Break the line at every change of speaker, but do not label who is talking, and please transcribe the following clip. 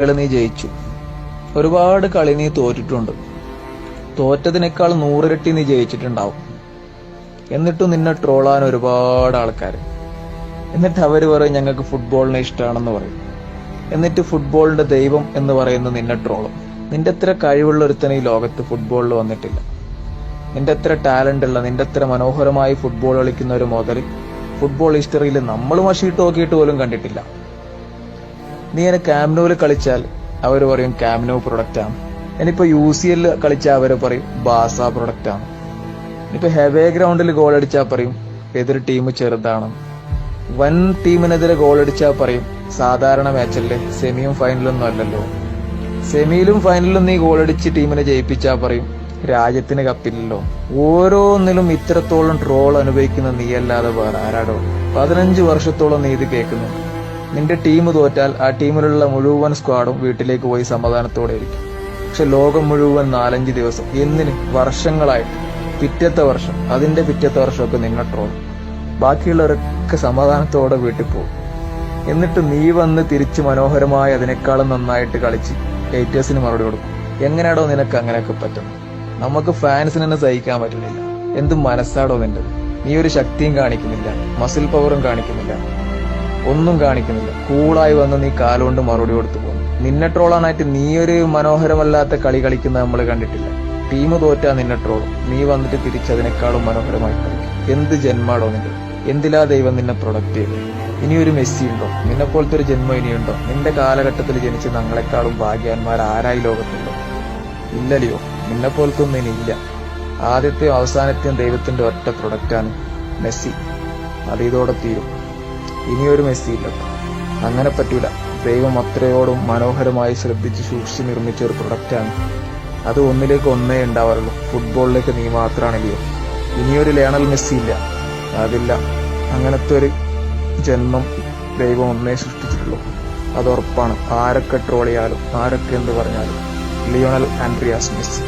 കളി നീ ജയിച്ചു. ഒരുപാട് കളി നീ തോറ്റിട്ടുണ്ട്. തോറ്റതിനേക്കാൾ നൂറിരട്ടി നീ ജയിച്ചിട്ടുണ്ടാവും. എന്നിട്ടും നിന്നെ ട്രോളാൻ ഒരുപാട് ആൾക്കാർ എന്നിട്ട് അവർ പറയും ഞങ്ങൾക്ക് ഫുട്ബോളിനെ ഇഷ്ടമാണെന്ന് പറയും. എന്നിട്ട് ഫുട്ബോളിന്റെ ദൈവം എന്ന് പറയുന്ന നിന്നെ ട്രോളും. നിന്റെ അത്ര കഴിവുള്ള ഒരുത്തന ഈ ലോകത്ത് ഫുട്ബോളിൽ വന്നിട്ടില്ല. നിന്റെ അത്ര ടാലന്റ് ഉള്ള നിന്റെ അത്ര മനോഹരമായി ഫുട്ബോൾ കളിക്കുന്ന ഒരു മുതൽ ഫുട്ബോൾ ഹിസ്റ്ററിയിൽ നമ്മൾ മഷീട്ട് നോക്കിയിട്ട് പോലും കണ്ടിട്ടില്ല. നീ എന്നെ ക്യാമ്നോയിൽ കളിച്ചാൽ അവർ പറയും ക്യാമ്നോ പ്രൊഡക്റ്റ് ആണ്. എനിപ്പോ യു സി എല്ലിൽ കളിച്ചാൽ അവർ പറയും ബാസ പ്രൊഡക്റ്റ് ആണ്. ഇനിയിപ്പോ ഹെവേ ഗ്രൗണ്ടിൽ ഗോൾ അടിച്ചാൽ പറയും എതിർ ടീം ചെറുതാണ്. വൻ ടീമിനെതിരെ ഗോൾ അടിച്ചാൽ പറയും സാധാരണ മാച്ചല്ലേ സെമിയും ഫൈനലൊന്നും അല്ലല്ലോ. സെമിയിലും ഫൈനലിലും നീ ഗോൾ അടിച്ച് ടീമിനെ ജയിപ്പിച്ചാൽ പറയും രാജ്യത്തിന് കപ്പില്ലല്ലോ ഓരോന്നിലും ഇത്രത്തോളം ട്രോൾ അനുഭവിക്കുന്ന നീയല്ലാതെ വേറെ ആരാടോ? പതിനഞ്ച് വർഷത്തോളം നീ ഇത് കേൾക്കുന്നു. നിന്റെ ടീം തോറ്റാൽ ആ ടീമിലുള്ള മുഴുവൻ സ്ക്വാഡും വീട്ടിലേക്ക് പോയി സമാധാനത്തോടെ ഇരിക്കും. പക്ഷെ ലോകം മുഴുവൻ നാലഞ്ച് ദിവസം എന്തിന്? വർഷങ്ങളായിട്ട് പിറ്റത്തെ വർഷം അതിന്റെ പിറ്റത്തെ വർഷമൊക്കെ നിങ്ങൾ ട്രോൾ ബാക്കിയുള്ളവരൊക്കെ സമാധാനത്തോടെ വീട്ടിൽ പോകും. എന്നിട്ട് നീ വന്ന് തിരിച്ച് മനോഹരമായി അതിനേക്കാളും നന്നായിട്ട് കളിച്ച് ഹേറ്റേഴ്സിന് മറുപടി കൊടുക്കും. എങ്ങനെയാടോ നിനക്ക് അങ്ങനെയൊക്കെ പറ്റും. നമുക്ക് ഫാൻസിന് തന്നെ സഹിക്കാൻ പറ്റുന്നില്ല. എന്ത് മനസ്സാടോ നിന്റെ. നീ ഒരു ശക്തിയും കാണിക്കുന്നില്ല. മസിൽ പവറും കാണിക്കുന്നില്ല. ഒന്നും കാണിക്കുന്നില്ല. കൂളായി വന്ന് നീ കാലുകൊണ്ട് മറുപടി കൊടുത്തു പോകുന്നു നിന്നെ ട്രോളാനായിട്ട് നീ ഒരു മനോഹരമല്ലാത്ത കളി കളിക്കുന്ന നമ്മൾ കണ്ടിട്ടില്ല. ടീം തോറ്റാ നിന്നെ ട്രോൾ നീ വന്നിട്ട് തിരിച്ചതിനേക്കാളും മനോഹരമായി കളിക്കും. എന്ത് ജന്മാടോ നിന്റെ? എന്തിലാ ദൈവം നിന്നെ പ്രൊഡക്റ്റ് ചെയ്തു ഇനി ഒരു മെസ്സി ഉണ്ടോ? നിന്നെ പോലത്തെ ഒരു ജന്മം ഇനിയുണ്ടോ നിന്റെ കാലഘട്ടത്തിൽ ജനിച്ച് ഞങ്ങളെക്കാളും ഭാഗ്യവാന്മാർ ആരായി ലോകത്തുണ്ടോ? ഇല്ലല്ലയോ. നിന്നെ പോലത്തെ ഒന്നും ഇനിയില്ല ആദ്യത്തെയും അവസാനത്തെയും ദൈവത്തിന്റെ ഒറ്റ പ്രൊഡക്റ്റാണ് മെസ്സി. അത് ഇതോടെ തീരും. ഇനിയൊരു മെസ്സി ഇല്ല അങ്ങനെ പറ്റൂല. ദൈവം അത്രയോടും മനോഹരമായി ശ്രദ്ധിച്ച് സൂക്ഷിച്ച് നിർമ്മിച്ച ഒരു പ്രൊഡക്റ്റാണ് അത് ഒന്നിലേക്ക് ഒന്നേ ഉണ്ടാവാറുള്ളൂ. ഫുട്ബോളിലേക്ക് നീ മാത്രമാണല്ലയോ ഇനിയൊരു ലേണൽ മെസ്സി ഇല്ല അതില്ല. അങ്ങനത്തെ ഒരു ജന്മം ദൈവം ഒന്നേ സൃഷ്ടിച്ചിട്ടുള്ളൂ. അത് ഉറപ്പാണ്. ആരൊക്കെ ട്രോൾ ചെയ്യാലും ആരൊക്കെ എന്ത് പറഞ്ഞാലും ലിയോണൽ ആൻഡ്രിയാസ് മെസ്സി.